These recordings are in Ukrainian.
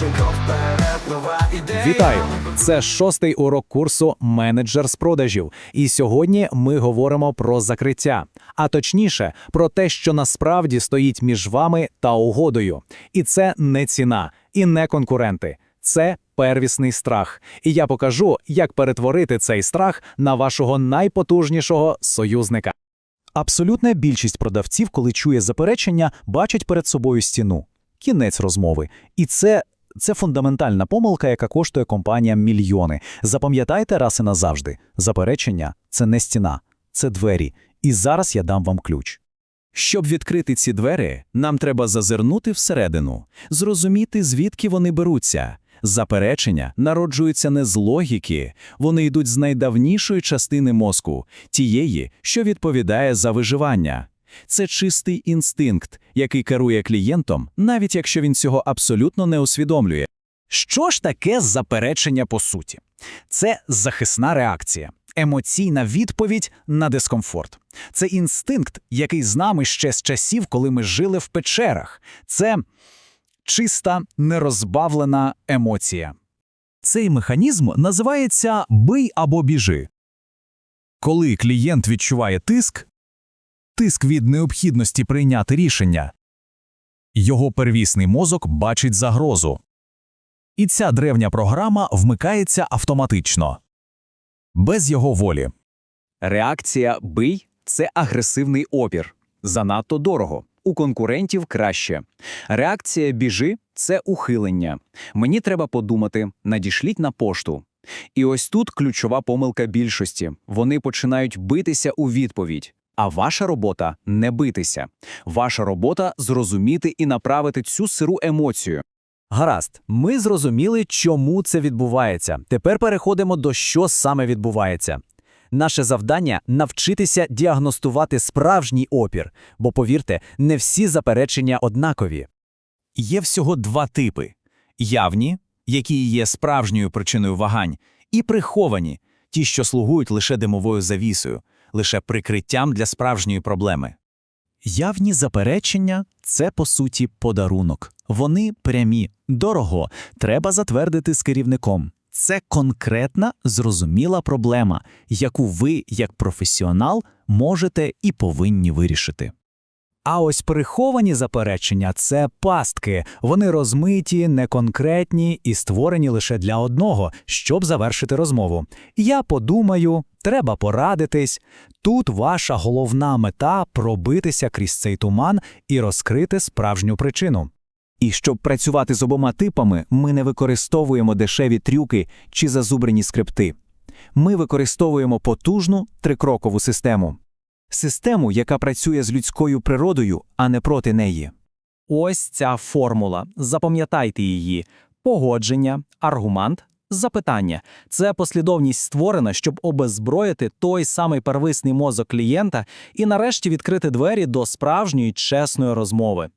кожен крок вперед, нова ідея. Вітаю! Це шостий урок курсу Менеджер з продажів. І сьогодні ми говоримо про закриття, а точніше, про те, що насправді стоїть між вами та угодою. І це не ціна, і не конкуренти. Це первісний страх. І я покажу, як перетворити цей страх на вашого найпотужнішого союзника. Абсолютна більшість продавців, коли чує заперечення, бачать перед собою стіну. Кінець розмови. І це, це фундаментальна помилка, яка коштує компаніям мільйони. Запам'ятайте раз і назавжди. Заперечення – це не стіна, це двері. І зараз я дам вам ключ. Щоб відкрити ці двері, нам треба зазирнути всередину, зрозуміти, звідки вони беруться. Заперечення народжуються не з логіки, вони йдуть з найдавнішої частини мозку, тієї, що відповідає за виживання. Це чистий інстинкт, який керує клієнтом, навіть якщо він цього абсолютно не усвідомлює. Що ж таке заперечення по суті? Це захисна реакція, емоційна відповідь на дискомфорт. Це інстинкт, який з нами ще з часів, коли ми жили в печерах. Це чиста, нерозбавлена емоція. Цей механізм називається «бий або біжи». Коли клієнт відчуває тиск, тиск від необхідності прийняти рішення, його первісний мозок бачить загрозу. І ця древня програма вмикається автоматично. Без його волі. Реакція бий це агресивний опір. Занадто дорого. У конкурентів краще. Реакція біжи це ухилення. Мені треба подумати, надішліть на пошту. І ось тут ключова помилка більшості. Вони починають битися у відповідь. А ваша робота не битися. Ваша робота зрозуміти і направити цю сиру емоцію. Гаразд, ми зрозуміли, чому це відбувається. Тепер переходимо до що саме відбувається. Наше завдання навчитися діагностувати справжній опір, бо повірте, не всі заперечення однакові. Є всього два типи: явні, які є справжньою причиною вагань, і приховані, ті, що слугують лише димовою завісою, лише прикриттям для справжньої проблеми. Явні заперечення це по суті подарунок. Вони прямі, дорого, треба затвердити з керівником. Це конкретна, зрозуміла проблема, яку ви, як професіонал, можете і повинні вирішити. А ось приховані заперечення це пастки. Вони розмиті, неконкретні і створені лише для одного, щоб завершити розмову. Я подумаю, треба порадитись. Тут ваша головна мета пробитися крізь цей туман і розкрити справжню причину. І щоб працювати з обома типами, ми не використовуємо дешеві трюки чи зазубрені скрипти. Ми використовуємо потужну трикрокову систему. Систему, яка працює з людською природою, а не проти неї. Ось ця формула. Запам'ятайте її. Погодження, аргумент, запитання. Це послідовність створена, щоб обеззброїти той самий первисний мозок клієнта і нарешті відкрити двері до справжньої чесної розмови.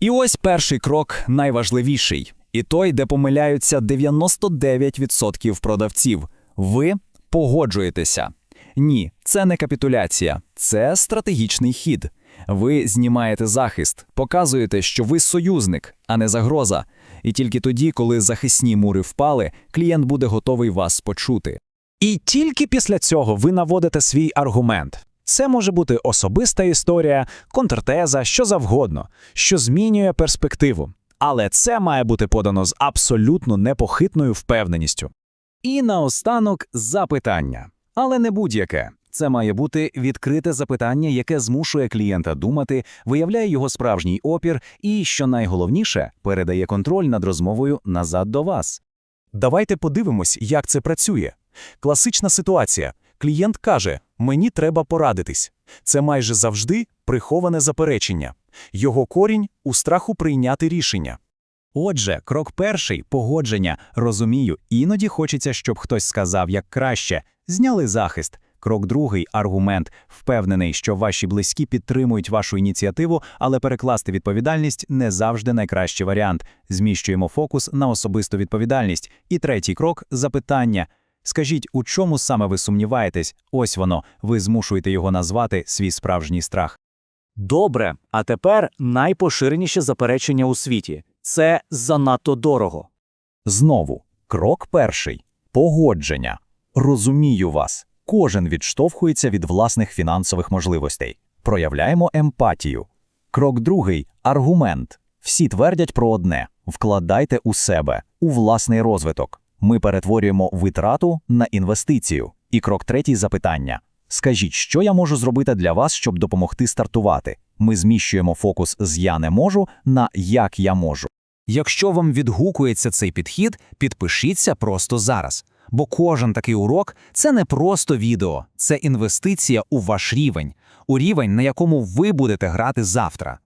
І ось перший крок найважливіший, і той, де помиляються 99% продавців. Ви погоджуєтеся. Ні, це не капітуляція, це стратегічний хід. Ви знімаєте захист, показуєте, що ви союзник, а не загроза. І тільки тоді, коли захисні мури впали, клієнт буде готовий вас почути. І тільки після цього ви наводите свій аргумент. Це може бути особиста історія, контртеза, що завгодно, що змінює перспективу. Але це має бути подано з абсолютно непохитною впевненістю. І наостанок запитання. Але не будь-яке. Це має бути відкрите запитання, яке змушує клієнта думати, виявляє його справжній опір і, що найголовніше, передає контроль над розмовою назад до вас. Давайте подивимось, як це працює. Класична ситуація. Клієнт каже: Мені треба порадитись. Це майже завжди приховане заперечення. Його корінь у страху прийняти рішення. Отже, крок перший погодження. Розумію, іноді хочеться, щоб хтось сказав як краще. Зняли захист. Крок другий аргумент. Впевнений, що ваші близькі підтримують вашу ініціативу, але перекласти відповідальність не завжди найкращий варіант. Зміщуємо фокус на особисту відповідальність. І третій крок запитання. Скажіть, у чому саме ви сумніваєтесь? Ось воно, ви змушуєте його назвати свій справжній страх. Добре, а тепер найпоширеніше заперечення у світі це занадто дорого. Знову, крок перший – погодження. Розумію вас. Кожен відштовхується від власних фінансових можливостей. Проявляємо емпатію. Крок другий – аргумент. Всі твердять про одне – вкладайте у себе, у власний розвиток. Ми перетворюємо витрату на інвестицію. І крок третій – запитання. Скажіть, що я можу зробити для вас, щоб допомогти стартувати? Ми зміщуємо фокус з «я не можу» на «як я можу». Якщо вам відгукується цей підхід, підпишіться просто зараз. Бо кожен такий урок це не просто відео, це інвестиція у ваш рівень, у рівень, на якому ви будете грати завтра.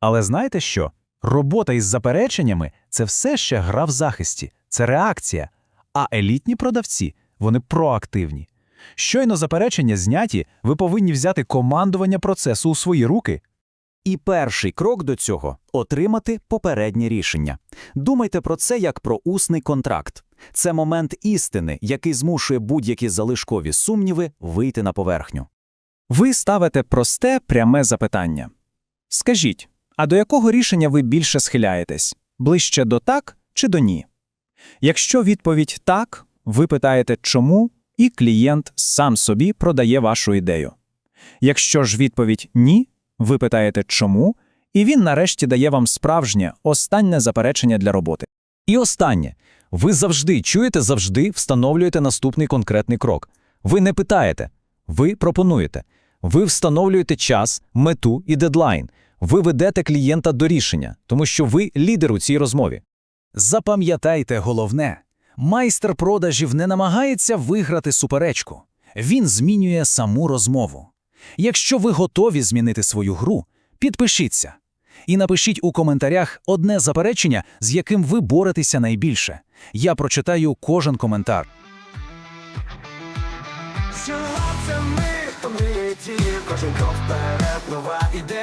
Але знаєте що? Робота із запереченнями це все ще гра в захисті, це реакція. А елітні продавці вони проактивні. Щойно заперечення зняті, ви повинні взяти командування процесу у свої руки. І перший крок до цього – отримати попереднє рішення. Думайте про це як про усний контракт. Це момент істини, який змушує будь-які залишкові сумніви вийти на поверхню. Ви ставите просте пряме запитання. Скажіть, а до якого рішення ви більше схиляєтесь? Ближче до так чи до ні? Якщо відповідь так, ви питаєте чому, і клієнт сам собі продає вашу ідею. Якщо ж відповідь ні, ви питаєте чому, і він нарешті дає вам справжнє, останнє заперечення для роботи. І останнє. Ви завжди чуєте, завжди встановлюєте наступний конкретний крок. Ви не питаєте, ви пропонуєте. Ви встановлюєте час, мету і дедлайн. Ви ведете клієнта до рішення, тому що ви лідер у цій розмові. Запам'ятайте головне: майстер продажів не намагається виграти суперечку, він змінює саму розмову. Якщо ви готові змінити свою гру, підпишіться і напишіть у коментарях одне заперечення, з яким ви боретеся найбільше. Я прочитаю кожен коментар. Кожен крок нова ідея